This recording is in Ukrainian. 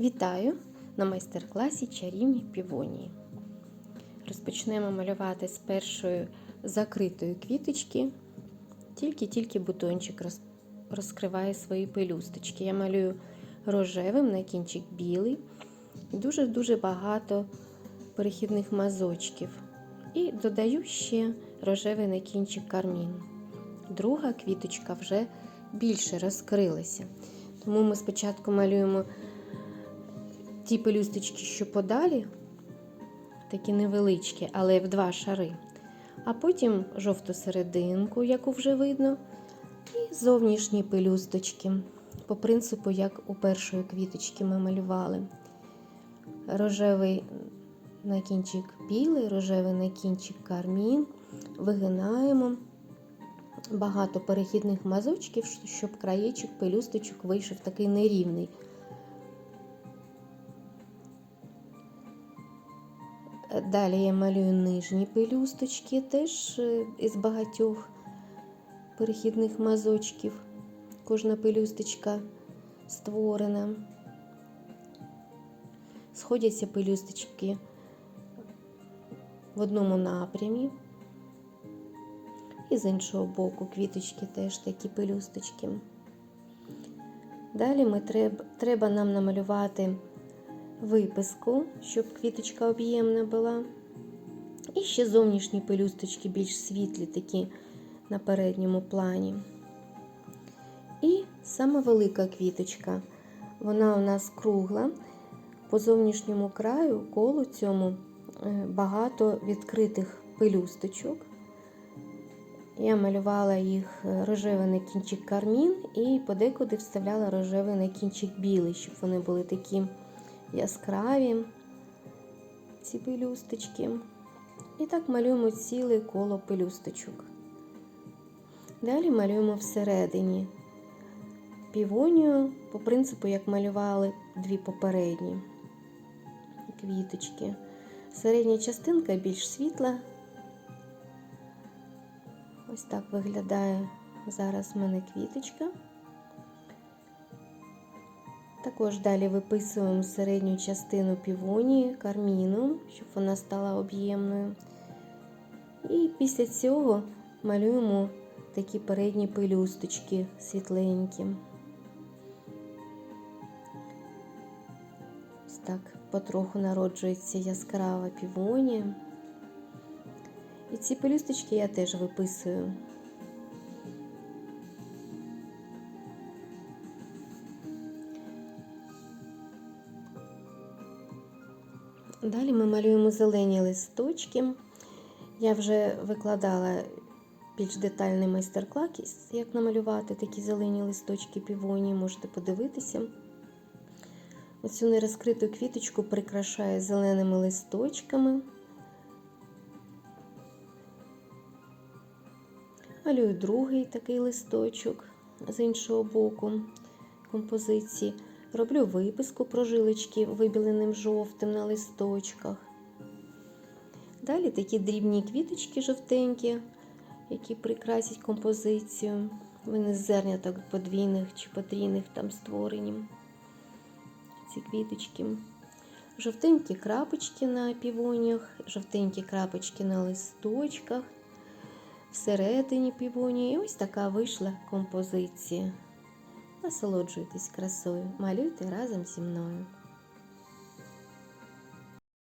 Вітаю на майстер-класі чарівні півонії. Розпочнемо малювати з першої закритої квіточки. Тільки-тільки бутончик розкриває свої пелюсточки. Я малюю рожевим на кінчик білий. Дуже-дуже багато перехідних мазочків. І додаю ще рожевий на кінчик кармін. Друга квіточка вже більше розкрилася. Тому ми спочатку малюємо ті пелюсточки, що подалі, такі невеличкі, але в два шари. А потім жовту серединку, яку вже видно, і зовнішні пелюсточки, по принципу, як у першої квіточки ми малювали. Рожевий на кінчик білий, рожевий на кінчик кармін. Вигинаємо багато перехідних мазочків, щоб краєчок пелюсточок вийшов такий нерівний. Далі я малюю нижні пелюсточки, теж е, із багатьох перехідних мазочків. Кожна пелюсточка створена. Сходяться пелюсточки в одному напрямі. І з іншого боку квіточки теж такі пелюсточки. Далі ми треба, треба нам намалювати виписку, щоб квіточка об'ємна була. І ще зовнішні пелюсточки більш світлі, такі на передньому плані. І сама велика квіточка. Вона у нас кругла. По зовнішньому краю колу цьому е, багато відкритих пелюсточок. Я малювала їх е, рожевий на кінчик кармін і подекуди вставляла рожевий на кінчик білий, щоб вони були такі яскраві, ці пелюсточки. І так малюємо ціле коло пелюсточок. Далі малюємо всередині півонію, по принципу, як малювали дві попередні квіточки. Середня частинка більш світла. Ось так виглядає зараз в мене квіточка. Також далі виписуємо середню частину півонії, карміну, щоб вона стала об'ємною. І після цього малюємо такі передні пелюсточки світленькі. Ось так потроху народжується яскрава півонія. І ці пелюсточки я теж виписую. Далі ми малюємо зелені листочки. Я вже викладала більш детальний майстер-клас, як намалювати такі зелені листочки півонії, можете подивитися. Оцю нерозкриту квіточку прикрашаю зеленими листочками. Малюю другий такий листочок з іншого боку композиції. Роблю виписку прожилочки вибіленим жовтим на листочках. Далі такі дрібні квіточки жовтенькі, які прикрасять композицію. Вони з зерняток подвійних чи потрійних там створені. Ці квіточки. Жовтенькі крапочки на півоніях, жовтенькі крапочки на листочках, всередині півонії. І ось така вийшла композиція. Насолоджуйтесь красою, малюйте разом зі мною.